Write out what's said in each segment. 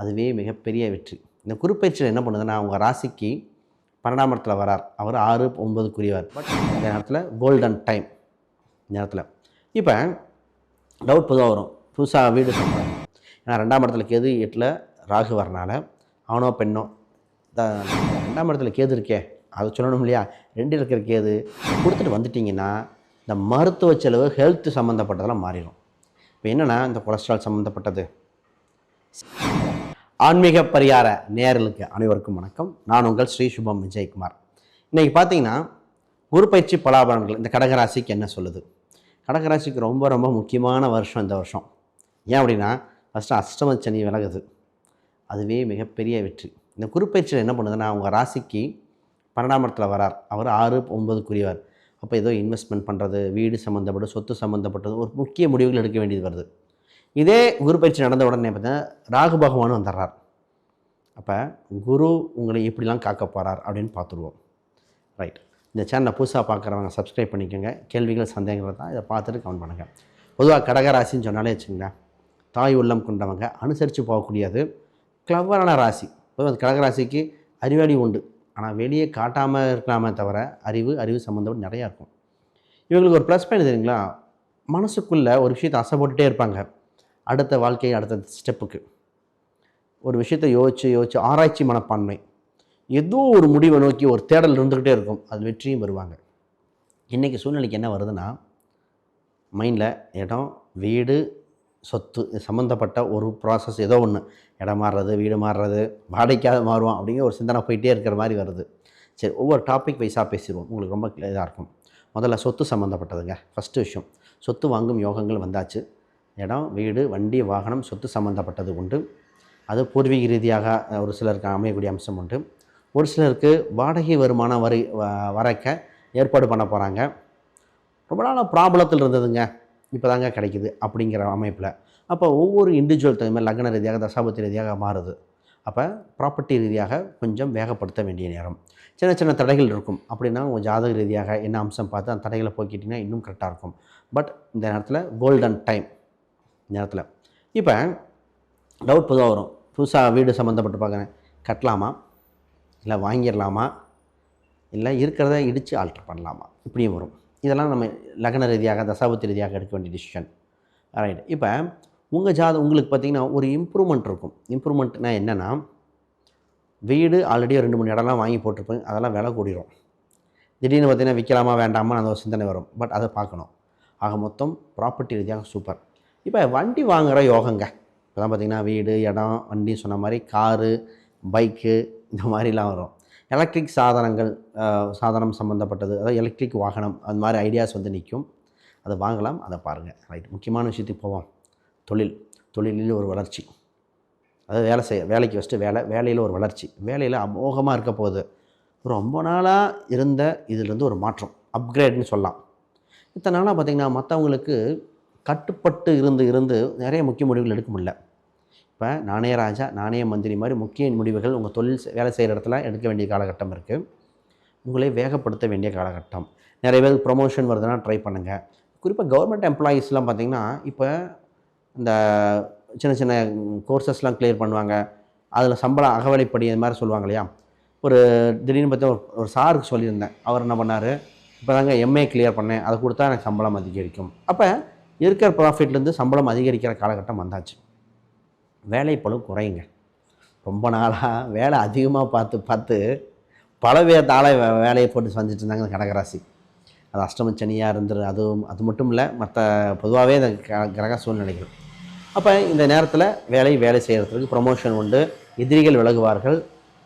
அதுவே மிகப்பெரிய வெற்றி. இந்த குறுப்பயிற்சியில் என்ன பண்ணுதுன்னா அவங்க ராசிக்கு பன்னெண்டாம் இடத்துல வரார். அவர் ஆறு ஒன்பதுக்குரியவர் பட் இந்த நேரத்தில் கோல்டன் டைம் இந்த நேரத்தில். இப்போ டவுட் பொதுவாக வரும். புதுசாக வீடு சொல்கிறேன் ஏன்னா ரெண்டாம் இடத்துல கேது எட்டில் ராகு வரனால அவனோ பெண்ணோ த ரெண்டாம் இடத்துல கேது இருக்கே. அதை சொல்லணும் இல்லையா? ரெண்டு இருக்கிற கேது கொடுத்துட்டு வந்துட்டிங்கன்னா இந்த மருத்துவ செலவு ஹெல்த் சம்மந்தப்பட்டதெல்லாம் மாறிடும். இப்போ என்னென்னா இந்த கொலஸ்ட்ரால் சம்மந்தப்பட்டது ஆன்மீக பரிகார நேரலுக்கு அனைவருக்கும் வணக்கம். நான் உங்கள் ஸ்ரீ சுபம் விஜயகுமார். இன்றைக்கி பார்த்தீங்கன்னா குரு பயிற்சி பலாபலன்கள் இந்த கடகராசிக்கு என்ன சொல்லுது? கடகராசிக்கு ரொம்ப ரொம்ப முக்கியமான வருஷம் இந்த வருஷம். ஏன் அப்படின்னா ஃபஸ்ட்டு அஷ்டம சனி விலகுது. அதுவே மிகப்பெரிய வெற்றி. இந்த குருபயிற்சியில் என்ன பண்ணுதுன்னா அவங்க ராசிக்கு பன்னெண்டாம் இடத்துல வரார். அவர் ஆறு ஒன்பதுக்குரியவர் அப்போ ஏதோ இன்வெஸ்ட்மெண்ட் பண்ணுறது வீடு சம்மந்தப்பட்ட சொத்து சம்மந்தப்பட்டது ஒரு முக்கிய முடிவுகள் எடுக்க வேண்டியது வருது. இதே குரு பயிற்சி நடந்த உடனே பார்த்தீங்கன்னா ராகு பகவானும் வந்துடுறார். அப்போ குரு உங்களை எப்படிலாம் காக்க போகிறார் அப்படின்னு பார்த்துருவோம். ரைட் இந்த சேனலை புதுசாக பார்க்குறவங்க சப்ஸ்கிரைப் பண்ணிக்கோங்க. கேள்விகள் சந்தேகங்கள் தான் இதை பார்த்துட்டு கமெண்ட் பண்ணுங்கள் பொதுவாக கடகராசின்னு சொன்னாலே வச்சுங்களேன் தாய் உள்ளம் கொண்டவங்க அனுசரித்து போகக்கூடியது கிளவரான ராசி. பொதுவாக கடகராசிக்கு அறிவாளி உண்டு. ஆனால் வெளியே காட்டாமல் இருக்கலாமே தவிர அறிவு அறிவு சம்மந்தப்பட்டு நிறையா இருக்கும். இவங்களுக்கு ஒரு ப்ளஸ் பாயிண்ட் தெரியுங்களா? மனசுக்குள்ளே ஒரு விஷயத்தை ஆசைப்பட்டுட்டே இருப்பாங்க. அடுத்த வாழ்க்கை அடுத்த ஸ்டெப்புக்கு ஒரு விஷயத்தை யோசித்து யோசித்து ஆராய்ச்சி மனப்பான்மை. ஏதோ ஒரு முடிவை நோக்கி ஒரு தேடல் இருந்துக்கிட்டே இருக்கும். அது வெற்றியும் வருவாங்க இன்றைக்கி சூழ்நிலைக்கு என்ன வருதுன்னா மைண்டில் இடம் வீடு சொத்து சம்மந்தப்பட்ட ஒரு ப்ராசஸ் ஏதோ ஒன்று இடம் மாறுறது வீடு மாறுறது வாடகைக்காக மாறுவோம் அப்படிங்கிற ஒரு சிந்தனை போயிட்டே இருக்கிற மாதிரி வருது. சரி ஒவ்வொரு டாபிக் வைஸாக பேசிடுவோம். உங்களுக்கு ரொம்ப இதாக இருக்கும். முதல்ல சொத்து சம்மந்தப்பட்டதுங்க ஃபஸ்ட்டு விஷயம். சொத்து வாங்கும் யோகங்கள் வந்தாச்சு. இடம் வீடு வண்டி வாகனம் சொத்து சம்மந்தப்பட்டது உண்டு. அது பூர்வீக ரீதியாக ஒரு சிலருக்கு அமையக்கூடிய அம்சம் உண்டு. ஒரு சிலருக்கு வாடகை வருமானம் வரை வ- வரைக்க ஏற்பாடு பண்ண போகிறாங்க ரொம்ப நாளாக ப்ராப்ளத்தில் இருந்ததுங்க. இப்போ தாங்க கிடைக்குது அப்படிங்கிற அமைப்பில். அப்போ ஒவ்வொரு இண்டிவிஜுவல் தகுந்த லக்ன ரீதியாக தசாபத்தி ரீதியாக மாறுது. அப்போ ப்ராப்பர்ட்டி ரீதியாக கொஞ்சம் வேகப்படுத்த வேண்டிய நேரம். சின்ன சின்ன தடைகள் இருக்கும். அப்படின்னா உங்கள் ஜாதக ரீதியாக என்ன அம்சம் பார்த்து அந்த தடைகளை போக்கிட்டிங்கன்னா இன்னும் கரெக்டாக இருக்கும். பட் இந்த நேரத்தில் கோல்டன் டைம் நேரத்தில். இப்போ டவுட் பொதுவாக வரும். புதுசாக வீடு சம்மந்தப்பட்டு பார்க்குறேன். கட்டலாமா? இல்லை வாங்கிடலாமா? இல்லை இருக்கிறத இடித்து ஆல்ட்ரு பண்ணலாமா? இப்படியும் வரும். இதெல்லாம் நம்ம லக்ன ரீதியாக தசாபத்தி ரீதியாக எடுக்க வேண்டிய டிசிஷன் ரைட் இப்போ உங்கள் ஜாதம் உங்களுக்கு பார்த்திங்கன்னா ஒரு இம்ப்ரூவ்மெண்ட் இருக்கும். இம்ப்ரூவ்மெண்ட்னா என்னென்னா வீடு ஆல்ரெடி ரெண்டு மூணு இடம்லாம் வாங்கி போட்டிருப்பேன். அதெல்லாம் விலை கூடிரும். திடீர்னு பார்த்தீங்கன்னா விற்கலாமா வேண்டாமா அந்த ஒரு சிந்தனை வரும். பட் அதை பார்க்கணும். ஆக மொத்தம் ப்ராப்பர்ட்டி ரீதியாக சூப்பர் இப்போ வண்டி வாங்குகிற யோகங்க. இப்போ தான் பார்த்தீங்கன்னா வீடு இடம் வண்டி சொன்ன மாதிரி காரு பைக்கு இந்த மாதிரிலாம் வரும். எலக்ட்ரிக் சாதனங்கள் சாதனம் சம்மந்தப்பட்டது அதாவது எலக்ட்ரிக் வாகனம் அந்த மாதிரி ஐடியாஸ் வந்து நிற்கும். அதை வாங்கலாம் அதை பாருங்கள் ரைட். முக்கியமான விஷயத்துக்கு போவோம். தொழில். தொழிலில் ஒரு வளர்ச்சி. அதாவது வேலை செய்ய வேலைக்கு ஃபஸ்ட்டு வேலை வேலையில் ஒரு வளர்ச்சி. வேலையில் அமோகமாக இருக்க போகுது. ரொம்ப நாளாக இருந்த இதிலேருந்து ஒரு மாற்றம். அப்கிரேட்னு சொல்லலாம். இத்தனை நாளாக பார்த்திங்கன்னா மற்றவங்களுக்கு கட்டுப்பட்டு இருந்து இருந்து நிறைய முக்கிய முடிவுகள் எடுக்க முடியல. இப்போ நாணய ராஜா நாணய மந்திரி மாதிரி முக்கிய முடிவுகள் உங்கள் தொழில் வேலை செய்கிற இடத்துல எடுக்க வேண்டிய காலகட்டம் இருக்குது உங்களை வேகப்படுத்த வேண்டிய காலகட்டம். நிறைய பேருக்கு ப்ரொமோஷன் வருதுன்னா ட்ரை பண்ணுங்கள் குறிப்பாக கவர்மெண்ட் எம்ப்ளாயீஸ்லாம் பார்த்திங்கன்னா இப்போ இந்த சின்ன சின்ன கோர்சஸ்லாம் கிளியர் பண்ணுவாங்க. அதில் சம்பளம் அகவலைப்படி அது மாதிரி சொல்லுவாங்க இல்லையா? ஒரு திடீர்னு பார்த்தா ஒரு- ஒரு சாருக்கு சொல்லியிருந்தேன். அவர் என்ன பண்ணார்? இப்போ தாங்க எம்ஏ கிளியர் பண்ணேன். அதை கொடுத்தா எனக்கு சம்பளம் அதிகரிக்கும். அப்போ இருக்கிற ப்ராஃபிட்லேருந்து சம்பளம் அதிகரிக்கிற காலகட்டம் வந்தாச்சு. வேலைப்பளு குறையுங்க. ரொம்ப நாளாக வேலை அதிகமாக பார்த்து பார்த்து பல பேர் வே- வேலையை போட்டு செஞ்சுட்டு இருந்தாங்க கடகராசி. அது அஷ்டம சனியாக இருந்துரு அதுவும் அது மட்டும் இல்லை மற்ற பொதுவாகவே இந்த க- கிரக சூழ்நிலைகள். அப்போ இந்த நேரத்தில் வேலை வேலை செய்கிறதுக்கு ப்ரொமோஷன் உண்டு. எதிரிகள் விலகுவார்கள்.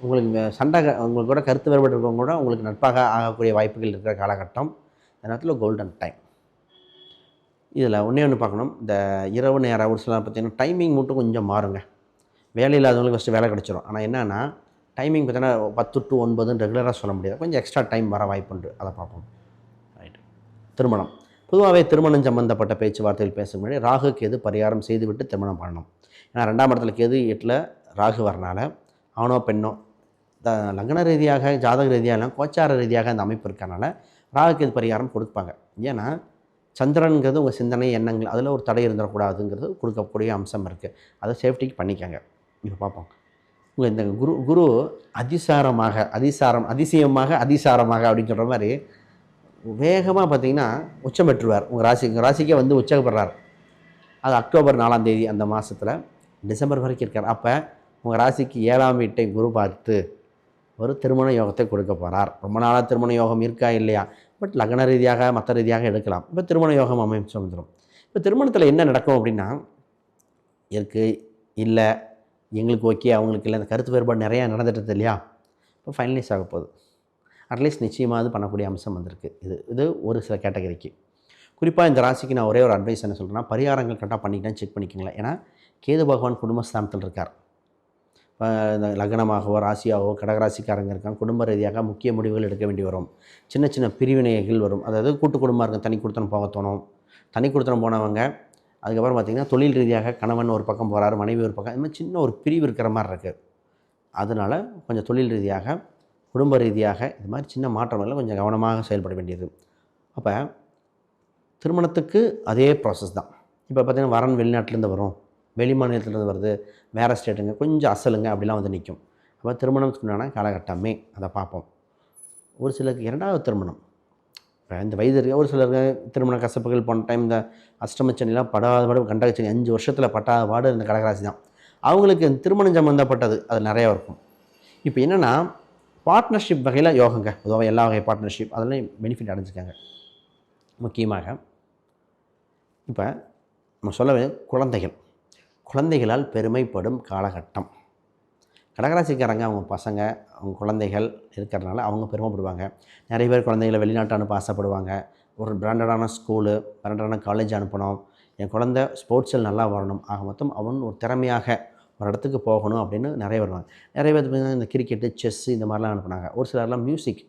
உங்களுக்கு சண்டை உங்களுக்கு கூட கருத்து வேறுபட்டு இருக்கவங்க கூட உங்களுக்கு நட்பாக ஆகக்கூடிய வாய்ப்புகள் இருக்கிற காலகட்டம். இந்த நேரத்தில் கோல்டன் டைம் இதில் ஒன்றே ஒன்று பார்க்கணும். இந்த இரவு நேர ஒரு பார்த்தீங்கன்னா டைமிங் மட்டும் கொஞ்சம் மாறுங்க. வேலை இல்லாதவங்களுக்கு ஃபஸ்ட்டு வேலை கிடச்சிரும். ஆனால் என்னென்னா டைமிங் பார்த்தீங்கன்னா பத்து டு ஒன்பதுன்னு ரெகுலராக சொல்ல முடியாது. கொஞ்சம் எக்ஸ்ட்ரா டைம் வர வாய்ப்புண்டு அதை பார்ப்போம். ரைட் திருமணம். பொதுவாகவே திருமணம் சம்மந்தப்பட்ட பேச்சுவார்த்தையில் பேசும் முன்னாடி ராகு கேது பரிகாரம் செய்துவிட்டு திருமணம் பண்ணணும். ஏன்னா ரெண்டாம் இடத்துல கேது எட்டில் ராகு வரனால ஆணோ பெண்ணோ த லக்ன ரீதியாக ஜாதக ரீதியாக கோச்சார ரீதியாக அந்த அமைப்பு இருக்கறனால ராகு கேது பரிகாரம் கொடுப்பாங்க. ஏன்னா சந்திரனுங்கிறது உங்கள் சிந்தனை எண்ணங்கள் அதில் ஒரு தடை இருந்துடக்கூடாதுங்கிறது கொடுக்கக்கூடிய அம்சம் இருக்குது அதை சேஃப்டிக்கு பண்ணிக்கங்க. இப்போ பார்ப்போம் உங்கள் இந்த குரு குரு அதிசாரமாக அதிசாரம் அதிசயமாக அதிசாரமாக அப்படின்னு சொல்கிற மாதிரி வேகமாக பார்த்தீங்கன்னா உச்சம் பெற்றுவார். உங்கள் ராசி உங்கள் ராசிக்கே வந்து உச்சப்படுறார் அது அக்டோபர் நாலாம் தேதி அந்த மாதத்தில் டிசம்பர் வரைக்கும் இருக்கார். அப்போ உங்கள் ராசிக்கு ஏழாம் வீட்டை குரு பார்த்து ஒரு திருமண யோகத்தை கொடுக்க போகிறார் ரொம்ப நாளாக திருமண யோகம் இருக்கா இல்லையா? பட் லக்ன ரீதியாக மற்ற ரீதியாக எடுக்கலாம். இப்போ திருமண யோகம் அமைச்சு வந்துடும் இப்போ திருமணத்தில் என்ன நடக்கும் அப்படின்னா இருக்கு இல்லை எங்களுக்கு ஓகே அவங்களுக்கு இல்லை அந்த கருத்து வேறுபாடு நிறையா நடந்துட்டு இல்லையா? இப்போ ஃபைனலைஸ் ஆக போகுது. அட்லீஸ்ட் நிச்சயமாக அது பண்ணக்கூடிய அம்சம் வந்திருக்கு. இது இது ஒரு சில கேட்டகரிக்கு குறிப்பாக இந்த ராசிக்கு நான் ஒரே ஒரு அட்வைஸ் என்ன சொல்கிறேன்னா பரிகாரங்கள் கரெக்டாக பண்ணிக்கிட்டேன் செக் பண்ணிக்கோங்களேன். ஏன்னா கேது பகவான் குடும்பஸ்தானத்தில் இருக்கார். லக்னமாகவோ ராசியாகவோ கடகராசிக்காரங்க இருக்காங்க. குடும்ப ரீதியாக முக்கிய முடிவுகள் எடுக்க வேண்டி வரும். சின்ன சின்ன பிரிவினைகள் வரும். அதாவது கூட்டு குடும்பமாக இருக்கும் தனி கொடுத்தனம் போக தோணும். தனி கொடுத்தனம் போனவங்க அதுக்கப்புறம் பார்த்திங்கன்னா தொழில் ரீதியாக கணவன் ஒரு பக்கம் போகிறாரு மனைவி ஒரு பக்கம். இது மாதிரி சின்ன ஒரு பிரிவு இருக்கிற மாதிரி இருக்குது அதனால் கொஞ்சம் தொழில் ரீதியாக குடும்ப ரீதியாக இது மாதிரி சின்ன மாற்றங்கள் கொஞ்சம் கவனமாக செயல்பட வேண்டியது. அப்போ திருமணத்துக்கு அதே ப்ராசஸ் தான். இப்போ பார்த்திங்கன்னா வரன் வெளிநாட்டிலேருந்து வரும். வெளி மாநிலத்திலேருந்து வருது வேறு ஸ்டேட்டுங்க கொஞ்சம் அசலுங்க அப்படிலாம் வந்து நிற்கும் அப்போ திருமணம் உண்டான காலகட்டமே அதை பார்ப்போம். ஒரு சிலருக்கு இரண்டாவது திருமணம். இப்போ இந்த வயது இருக்க ஒரு சிலருக்கு திருமண கசப்புகள் போன டைம் இந்த அஷ்டமச்சனிலாம் படாத பாடு கண்டகச்சனி அஞ்சு வருஷத்தில் பட்டாத பாடு இந்த கடகராசி தான். அவங்களுக்கு இந்த திருமணம் சம்மந்தப்பட்டது அது நிறையா இருக்கும். இப்போ என்னென்னா பார்ட்னர்ஷிப் வகையில் யோகங்க பொதுவாக எல்லா வகை பார்ட்னர்ஷிப் அதெல்லாம் பெனிஃபிட் அடைஞ்சிருக்காங்க. முக்கியமாக இப்போ நம்ம சொல்ல குழந்தைகள். குழந்தைகளால் பெருமைப்படும் காலகட்டம். கடகராசிக்காரங்க அவங்க பசங்க அவங்க குழந்தைகள் இருக்கிறதுனால அவங்க பெருமைப்படுவாங்க. நிறைய பேர் குழந்தைகளை வெளிநாட்டு அனுப்ப ஆசைப்படுவாங்க. ஒரு பிராண்டடான ஸ்கூலு பிராண்டடான காலேஜ் அனுப்பணும். என் குழந்தை ஸ்போர்ட்ஸில் நல்லா வரணும். ஆக மொத்தம் அவன் ஒரு திறமையாக ஒரு இடத்துக்கு போகணும் அப்படின்னு நிறைய வருவாங்க. நிறைய பேர் இந்த கிரிக்கெட்டு செஸ் இந்த மாதிரிலாம் அனுப்புனாங்க. ஒரு சிலர்லாம் மியூசிக்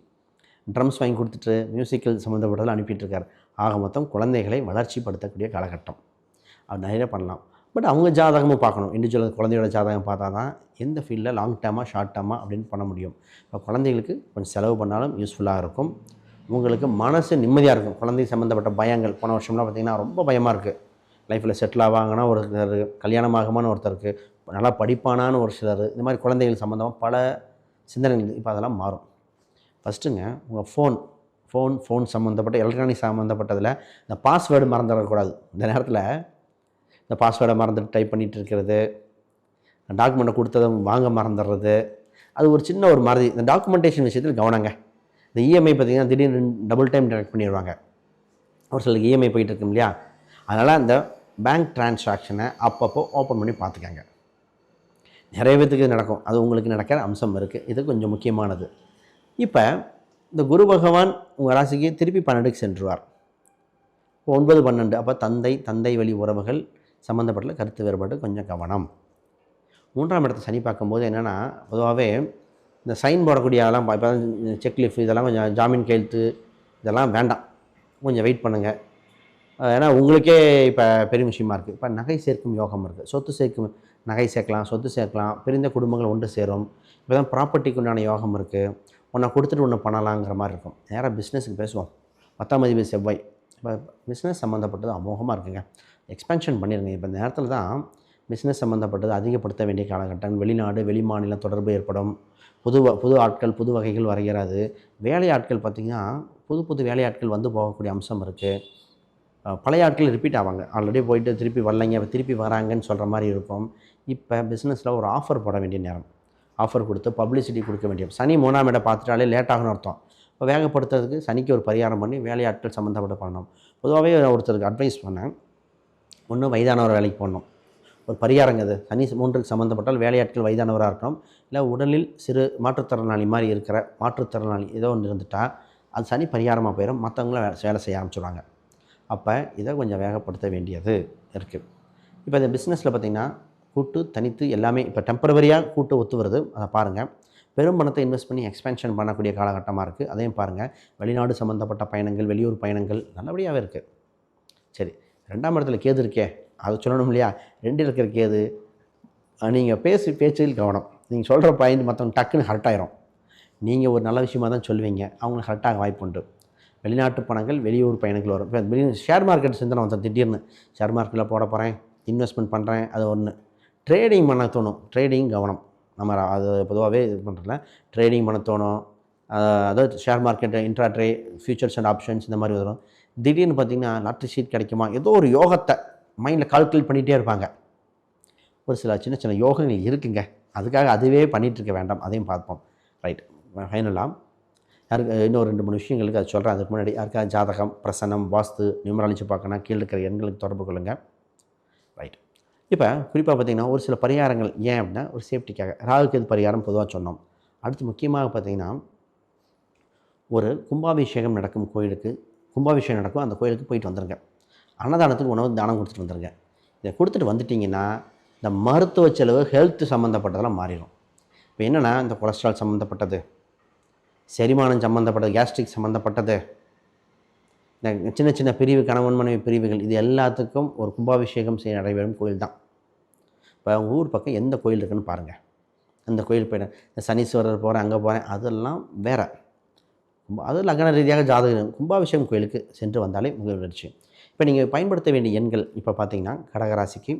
ட்ரம்ஸ் வாங்கி கொடுத்துட்டு மியூசிக்கல் சம்மந்தப்பட்டதெல்லாம் அனுப்பிட்டு இருக்கார். ஆக மொத்தம் குழந்தைகளை வளர்ச்சிப்படுத்தக்கூடிய காலகட்டம். அது நிறைய பண்ணலாம். பட் அவங்க ஜாதகமும் பார்க்கணும். இண்டிவிஜுவல் குழந்தையோட ஜாதகம் பார்த்தா தான் எந்த ஃபீல்டில் லாங் டேர்மாக ஷார்ட் டேர்மாக அப்படின்னு பண்ண முடியும். இப்போ குழந்தைகளுக்கு கொஞ்சம் செலவு பண்ணாலும் யூஸ்ஃபுல்லாக இருக்கும். உங்களுக்கு மனசு நிம்மதியாக இருக்கும். குழந்தை சம்மந்தப்பட்ட பயங்கள் போன வருஷம்லாம் பார்த்திங்கன்னா ரொம்ப பயமாக இருக்குது லைஃப்பில் செட்டில் ஆவாங்கன்னா ஒருத்தர் கல்யாணம் ஆகுமான்னு ஒருத்தருக்கு நல்லா படிப்பானான்னு ஒரு சிலர் இந்த மாதிரி குழந்தைகள் சம்மந்தமாக பல சிந்தனைகள் இப்போ அதெல்லாம் மாறும். ஃபஸ்ட்டுங்க உங்கள் ஃபோன் ஃபோன் ஃபோன் சம்மந்தப்பட்ட எலக்ட்ரானிக் சம்மந்தப்பட்டதில் இந்த பாஸ்வேர்டு மறந்துடக்கூடாது. இந்த நேரத்தில் இந்த பாஸ்வேர்டை மறந்துட்டு டைப் பண்ணிகிட்டு இருக்கிறது. டாக்குமெண்ட்டை கொடுத்ததை வாங்க மறந்துடுறது. அது ஒரு சின்ன ஒரு மறதி. இந்த டாக்குமெண்டேஷன் விஷயத்தில் கவனங்க. இந்த இஎம்ஐ பார்த்திங்கன்னா திடீர்னு டபுள் டைம் டெரெக்ட் பண்ணிடுவாங்க. ஒரு சிலருக்கு இஎம்ஐ போயிட்டு இருக்கும் இல்லையா? அதனால் அந்த பேங்க் டிரான்சாக்ஷனை அப்பப்போ ஓப்பன் பண்ணி பார்த்துக்கங்க. நிறைய பேத்துக்கு இது நடக்கும். அது உங்களுக்கு நடக்கிற அம்சம் இருக்குது இது கொஞ்சம் முக்கியமானது. இப்போ இந்த குரு பகவான் உங்கள் ராசிக்கு திருப்பி பன்னெண்டுக்கு சென்றுவார். ஒன்பது பன்னெண்டு. அப்போ தந்தை தந்தை வழி உறவுகள் சம்மந்தப்பட்ட கருத்து வேறுபாடு கொஞ்சம் கவனம். மூன்றாம் இடத்தை சனி பார்க்கும்போது என்னென்னா பொதுவாகவே இந்த சைன் போடக்கூடிய அதெல்லாம் இப்போ செக்லிஃப் இதெல்லாம் கொஞ்சம் ஜாமீன் கையெழுத்து இதெல்லாம் வேண்டாம். கொஞ்சம் வெயிட் பண்ணுங்கள் ஏன்னா உங்களுக்கே இப்போ பெரிய விஷயமா இருக்குது இப்போ நகை சேர்க்கும் யோகம் இருக்குது சொத்து சேர்க்கும் நகை சேர்க்கலாம் சொத்து சேர்க்கலாம் பிரிந்த குடும்பங்கள் ஒன்று சேரும். இப்போ தான் ப்ராப்பர்ட்டிக்கு உண்டான யோகம் இருக்குது ஒன்றை கொடுத்துட்டு ஒன்று பண்ணலாங்கிற மாதிரி இருக்கும். நேராக பிஸ்னஸுக்கு பேசுவோம். பத்தாம் மதிப்பு செவ்வாய். இப்போ பிஸ்னஸ் சம்மந்தப்பட்டது அமோகமாக இருக்குங்க. எக்ஸ்பென்ஷன் பண்ணிடுங்க இப்போ இந்த நேரத்தில் தான் பிஸ்னஸ் சம்மந்தப்பட்டது அதிகப்படுத்த வேண்டிய காலகட்டம். வெளிநாடு வெளிமாநிலம் தொடர்பு ஏற்படும். புது புது ஆட்கள் புது வகைகள் வரைகிறாது. வேலை ஆட்கள் பார்த்திங்கன்னா புது புது வேலையாட்கள் வந்து போகக்கூடிய அம்சம் இருக்குது பழைய ஆட்கள் ரிப்பீட் ஆவாங்க. ஆல்ரெடி போயிட்டு திருப்பி வரலைங்க திருப்பி வராங்கன்னு சொல்கிற மாதிரி இருக்கும். இப்போ பிஸ்னஸில் ஒரு ஆஃபர் போட வேண்டிய நேரம். ஆஃபர் கொடுத்து பப்ளிசிட்டி கொடுக்க வேண்டிய சனி மூணாம் இடம் பார்த்துட்டாலே லேட் ஆகணும் அர்த்தம். இப்போ வேகப்படுத்துறதுக்கு சனிக்கு ஒரு பரிகாரம் பண்ணி வேலையாட்கள் சம்மந்தப்பட்ட பண்ணணும் பொதுவாகவே ஒருத்தருக்கு அட்வைஸ் பண்ணேன். ஒன்று வயதானவர் வேலைக்கு போடணும் ஒரு பரிகாரங்க அது. சனி மூன்றுக்கு சம்மந்தப்பட்டால் வேலையாட்கள் வயதானவராக இருக்கணும். இல்லை உடலில் சிறு மாற்றுத்திறனாளி மாதிரி இருக்கிற மாற்றுத்திறனாளி ஏதோ ஒன்று இருந்துட்டால் அது சனி பரிகாரமாக போயிடும் மற்றவங்களும் வேலை வேலை செய்ய ஆரம்பிச்சுடுவாங்க அப்போ இதை கொஞ்சம் வேகப்படுத்த வேண்டியது இருக்குது இப்போ இந்த பிஸ்னஸில் பார்த்திங்கன்னா கூட்டு தனித்து எல்லாமே இப்போ டெம்பரவரியாக கூட்டு ஒத்து வருது. அதை பாருங்கள் பெரும் பணத்தை இன்வெஸ்ட் பண்ணி எக்ஸ்பென்ஷன் பண்ணக்கூடிய காலகட்டமாக இருக்குது அதையும் பாருங்கள் வெளிநாடு சம்மந்தப்பட்ட பயணங்கள் வெளியூர் பயணங்கள் நல்லபடியாகவே இருக்குது சரி. ரெண்டாம் இடத்துல கேது இருக்கே. அது சொல்லணும் இல்லையா? ரெண்டு இருக்கிற கேது நீங்கள் பேசி பேச்சில் கவனம். நீங்கள் சொல்கிற பாயிண்ட் மற்றவங்க டக்குன்னு ஹர்ட் ஆயிரும். நீங்கள் ஒரு நல்ல விஷயமா தான் சொல்லுவீங்க. அவங்களுக்கு ஹர்ட்டாக வாய்ப்பு உண்டு. வெளிநாட்டு பணங்கள் வெளியூர் பயணங்கள் வரும். இப்போ ஷேர் மார்க்கெட் சிந்தனை வந்து திடீர்னு. ஷேர் மார்க்கெட்டில் போட போகிறேன் இன்வெஸ்ட்மெண்ட் பண்ணுறேன் அது ஒன்று ட்ரேடிங் பண்ண தோணும். ட்ரேடிங் கவனம். நம்ம அது பொதுவாகவே இது பண்ணுறதுல ட்ரேடிங் பண்ண தோணும். அதாவது share market intraday futures and options இந்த மாதிரி வரும். திடீர்னு பார்த்தீங்கன்னா லாட்ரி சீட் கிடைக்குமா? ஏதோ ஒரு யோகத்தை மைண்டில் கால்குலேட் பண்ணிகிட்டே இருப்பாங்க. ஒரு சில சின்ன சின்ன யோகங்கள் இருக்குங்க. அதுக்காக அதுவே பண்ணிகிட்ருக்க வேண்டாம். அதையும் பார்ப்போம். ரைட் ஃபைனலாக யாருக்கு இன்னும் ரெண்டு மூணு விஷயங்களுக்கு அது சொல்கிறேன் அதுக்கு முன்னாடி யாருக்கா ஜாதகம் பிரசனம் வாஸ்து நியூமராலஜி பார்க்கணும் கீழே இருக்கிற எண்களுக்கு தொடர்பு கொள்ளுங்கள் ரைட் இப்போ குறிப்பாக பார்த்தீங்கன்னா ஒரு சில பரிகாரங்கள் ஏன் அப்படின்னா ஒரு சேஃப்டிக்காக ராகுக்கு எது பரிகாரம் பொதுவாக சொன்னோம். அடுத்து முக்கியமாக பார்த்தீங்கன்னா ஒரு கும்பாபிஷேகம் நடக்கும் கோயிலுக்கு கும்பாபிஷேகம் நடக்கும் அந்த கோயிலுக்கு போயிட்டு வந்துருங்க. அன்னதானத்துக்கு உணவு தானம் கொடுத்துட்டு வந்துருங்க. இதை கொடுத்துட்டு வந்துட்டிங்கன்னா இந்த மருத்துவ செலவு ஹெல்த் சம்மந்தப்பட்டதெல்லாம் மாறிடும். இப்போ என்னென்னா இந்த கொலஸ்ட்ரால் சம்மந்தப்பட்டது செரிமானம் சம்மந்தப்பட்டது கேஸ்ட்ரிக் சம்மந்தப்பட்டது இந்த சின்ன சின்ன பிரிவு கணவன் மனைவி பிரிவுகள் இது எல்லாத்துக்கும் ஒரு கும்பாபிஷேகம் செய்ய நடைபெறும் கோயில் தான். இப்போ உங்கள் ஊர் பக்கம் எந்த கோயில் இருக்குன்னு பாருங்கள் அந்த கோயில் போயிட்டேன் இந்த சனீஸ்வரர் போகிறேன் அங்கே போகிறேன் அதெல்லாம் வேறு. அது லக்ன ரீதியாக ஜாதகம் கும்பாபிஷேகம் கோயிலுக்கு சென்று வந்தாலே மிக வளர்ச்சி இப்போ நீங்கள் பயன்படுத்த வேண்டிய எண்கள் இப்போ பார்த்தீங்கன்னா கடகராசிக்கு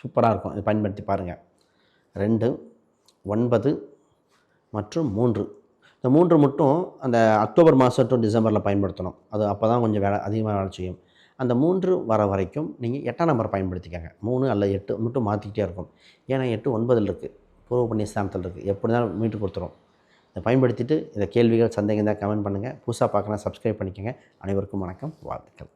சூப்பராக இருக்கும். இதை பயன்படுத்தி பாருங்கள் ரெண்டு ஒன்பது மற்றும் மூன்று. இந்த மூன்று மட்டும் அந்த அக்டோபர் மாதம் டு டிசம்பரில் பயன்படுத்தணும். அது அப்போ தான் கொஞ்சம் வேலை அதிகமாக வேலை செய்யும். அந்த மூன்று வர வரைக்கும் நீங்கள் எட்டாம் நம்பர் பயன்படுத்திக்கங்க. மூணு அல்ல எட்டு மட்டும் மாற்றிக்கிட்டே இருக்கும். ஏன்னா எட்டு ஒன்பதில் இருக்குது பூர்வ புண்ணிய ஸ்தானத்தில் இருக்குது எப்படி தான் மீட்டு கொடுத்துரும். இதை பயன்படுத்திட்டு இந்த கேள்விகள் சந்தேகம் தான் கமெண்ட் பண்ணுங்கள் புதுசாக பார்க்கலாம் சப்ஸ்கிரைப் பண்ணிக்கோங்க. அனைவருக்கும் வணக்கம். வாழ்த்துக்கள்.